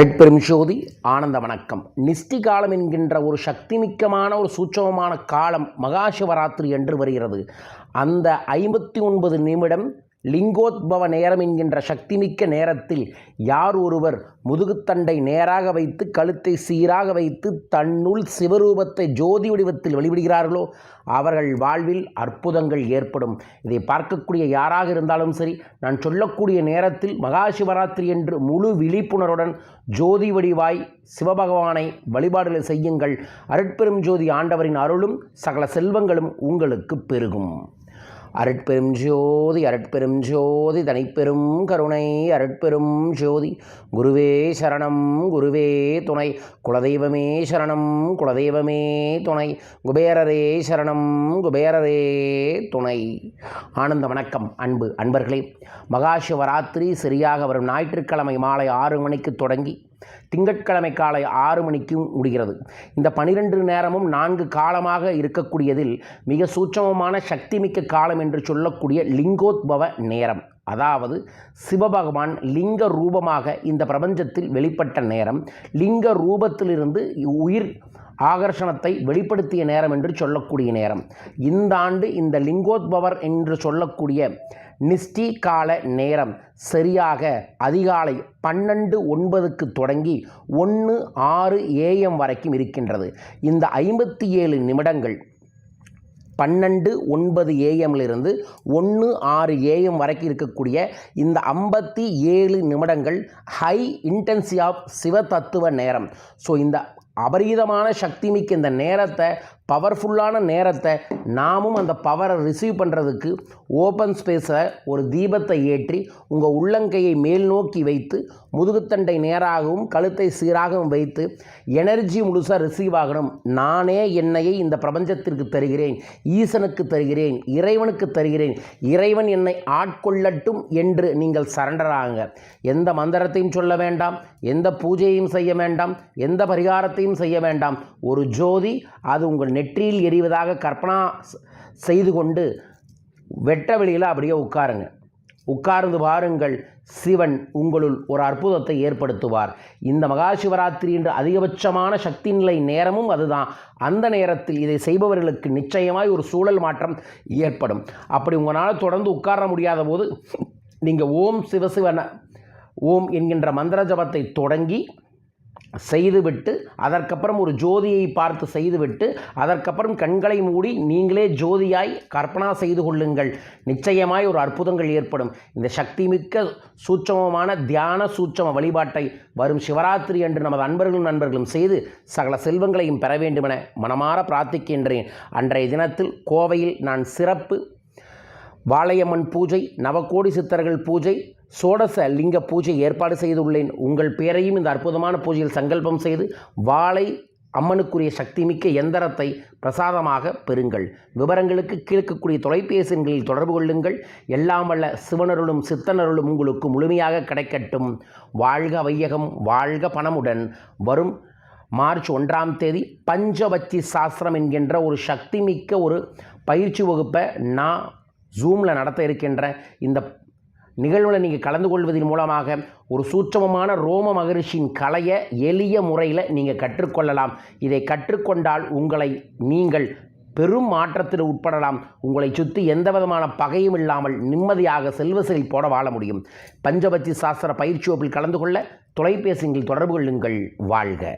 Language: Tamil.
அருட்பெரும் ஜோதி ஆனந்த வணக்கம். நிஷ்டி காலம் என்கின்ற ஒரு சக்திமிக்கமான ஒரு சூட்சமமான காலம் மகாசிவராத்திரி என்று வருகிறது. அந்த ஐம்பத்தி ஒன்பது நிமிடம் லிங்கோத்பவ நேரம் என்கின்ற சக்திமிக்க நேரத்தில் யார் ஒருவர் முதுகுத்தண்டை நேராக வைத்து கழுத்தை சீராக வைத்து தன்னுள் சிவரூபத்தை ஜோதி வடிவத்தில் வெளிவிடுகிறார்களோ அவர்கள் வாழ்வில் அற்புதங்கள் ஏற்படும். இதை பார்க்கக்கூடிய யாராக இருந்தாலும் சரி நான் சொல்லக்கூடிய நேரத்தில் மகா சிவராத்திரி என்று முழு விழிப்புணர்வுடன் ஜோதி வடிவாய் சிவபகவானை வழிபாடுகளை செய்யுங்கள். அருட்பெரும் ஜோதி ஆண்டவரின் அருளும் சகல செல்வங்களும் உங்களுக்கு பெருகும். அருட்பெரும் ஜோதி அருட்பெரும் ஜோதி தனிப்பெரும் கருணை அருட்பெரும் ஜோதி. குருவே சரணம் குருவே துணை. குலதெய்வமே சரணம் குலதெய்வமே துணை. குபேரரே சரணம் குபேரரே துணை. ஆனந்த வணக்கம் அன்பு அன்பர்களே. மகாசிவராத்திரி சரியாக வரும் ஞாயிற்றுக்கிழமை மாலை ஆறு மணிக்கு தொடங்கி திங்கட்கிழமை காலை ஆறு மணிக்கும் முடிகிறது. இந்த பனிரெண்டு நேரமும் நான்கு காலமாக இருக்கக்கூடியதில் மிக சூட்சமமான சக்திமிக்க காலம் என்று சொல்லக்கூடிய லிங்கோத்பவ நேரம். அதாவது சிவபகவான் லிங்க ரூபமாக இந்த பிரபஞ்சத்தில் வெளிப்பட்ட நேரம். லிங்க ரூபத்திலிருந்து உயிர் ஆகர்ஷணத்தை வெளிப்படுத்திய நேரம் என்று சொல்லக்கூடிய நேரம். இந்த ஆண்டு இந்த லிங்கோத்பவர் என்று சொல்லக்கூடிய நிஷ்டி கால நேரம் சரியாக அதிகாலை பன்னெண்டு ஒன்பதுக்கு தொடங்கி ஒன்று ஆறு ஏஎம் வரைக்கும் இருக்கின்றது. இந்த ஐம்பத்தி ஏழு நிமிடங்கள் பன்னெண்டு ஒன்பது ஏஎம்லிருந்து ஒன்று ஆறு ஏஎம் வரைக்கும் இருக்கக்கூடிய இந்த ஐம்பத்தி ஏழு நிமிடங்கள் ஹை இன்டென்சி ஆஃப் சிவ தத்துவ நேரம். ஸோ இந்த அபரீதமான சக்தி மிக்க இந்த நேரத்தை பவர்ஃபுல்லான நேரத்தை நாமும் அந்த பவரை ரிசீவ் பண்ணுறதுக்கு ஓப்பன் ஸ்பேஸை ஒரு தீபத்தை ஏற்றி உங்கள் உள்ளங்கையை மேல் நோக்கி வைத்து முதுகுத்தண்டை நேராகவும் கழுத்தை சீராகவும் வைத்து எனர்ஜி முழுசாக ரிசீவ் ஆகணும். நானே என்னையை இந்த பிரபஞ்சத்திற்கு தருகிறேன். ஈசனுக்கு தருகிறேன். இறைவனுக்கு தருகிறேன். இறைவன் என்னை ஆட்கொள்ளட்டும் என்று நீங்கள் சரண்டர் ஆகுங்க. எந்த மந்திரத்தையும் சொல்ல வேண்டாம். எந்த பூஜையும் செய்ய வேண்டாம். எந்த பரிகாரத்தையும் செய்ய வேண்டாம். ஒரு ஜோதி அது உங்கள் நெற்றியில் எரிவதாக கற்பனா செய்து கொண்டு வெட்ட வெளியில் அப்படியே உட்காருங்க. உட்கார்ந்து பாருங்கள் சிவன் உங்களுள் ஒரு அற்புதத்தை ஏற்படுத்துவார். இந்த மகாசிவராத்திரி என்று அதிகபட்சமான சக்தி நிலை நேரமும் அதுதான். அந்த நேரத்தில் இதை செய்பவர்களுக்கு நிச்சயமாய் ஒரு சூழல் மாற்றம் ஏற்படும். அப்படி உங்களால் தொடர்ந்து உட்கார முடியாத போது நீங்கள் ஓம் சிவசிவன ஓம் என்கின்ற மந்திர ஜபத்தை தொடங்கி செய்துவிட்டு அதற்கப்புறம் ஒரு ஜோதியை பார்த்து செய்துவிட்டு அதற்கப்புறம் கண்களை மூடி நீங்களே ஜோதியாய் கற்பனா செய்து கொள்ளுங்கள். நிச்சயமாய் ஒரு அற்புதங்கள் ஏற்படும். இந்த சக்திமிக்க சூட்சமமான தியான சூட்சம வழிபாட்டை வரும் சிவராத்திரி என்று நமது அன்பர்களும் நண்பர்களும் செய்து சகல செல்வங்களையும் பெற வேண்டுமென மனமாற பிரார்த்திக்கின்றேன். அன்றைய தினத்தில் கோவையில் நான் சிறப்பு வாளையம்மன் பூஜை நவகோடி சித்தர்கள் பூஜை சோடச லிங்க பூஜை ஏற்பாடு செய்துள்ளேன். உங்கள் பேரையும் இந்த அற்புதமான பூஜையில் சங்கல்பம் செய்து வாழை அம்மனுக்குரிய சக்திமிக்க எந்திரத்தை பிரசாதமாக பெறுங்கள். விவரங்களுக்கு கீழ்க்கக்கூடிய தொலைபேசி எண்களில் தொடர்பு கொள்ளுங்கள். எல்லாம் வல்ல சிவனருளும் சித்தனருளும் உங்களுக்கு முழுமையாக கிடைக்கட்டும். வாழ்க வையகம் வாழ்க பணமுடன். வரும் மார்ச் ஒன்றாம் தேதி பஞ்சவச்சி சாஸ்திரம் என்கின்ற ஒரு சக்திமிக்க ஒரு பயிற்சி வகுப்பை நான் ஜூமில் நடத்த இருக்கின்ற இந்த நிகழ்வில் நீங்கள் கலந்து கொள்வதன் மூலமாக ஒரு சூட்சமமான ரோம மகரிஷியின் கலையை எளிய முறையில் நீங்கள் கற்றுக்கொள்ளலாம். இதை கற்றுக்கொண்டால் உங்களை நீங்கள் பெரும் மாற்றத்தில் உட்படலாம். உங்களை சுற்றி எந்த விதமான பகையும் இல்லாமல் நிம்மதியாக செல்வ செழிப்போட வாழ முடியும். பஞ்சபட்சி சாஸ்திர பயிற்சி வகுப்பில் கலந்து கொள்ள தொலைபேசியில் தொடர்பு கொள்ளுங்கள். வாழ்க.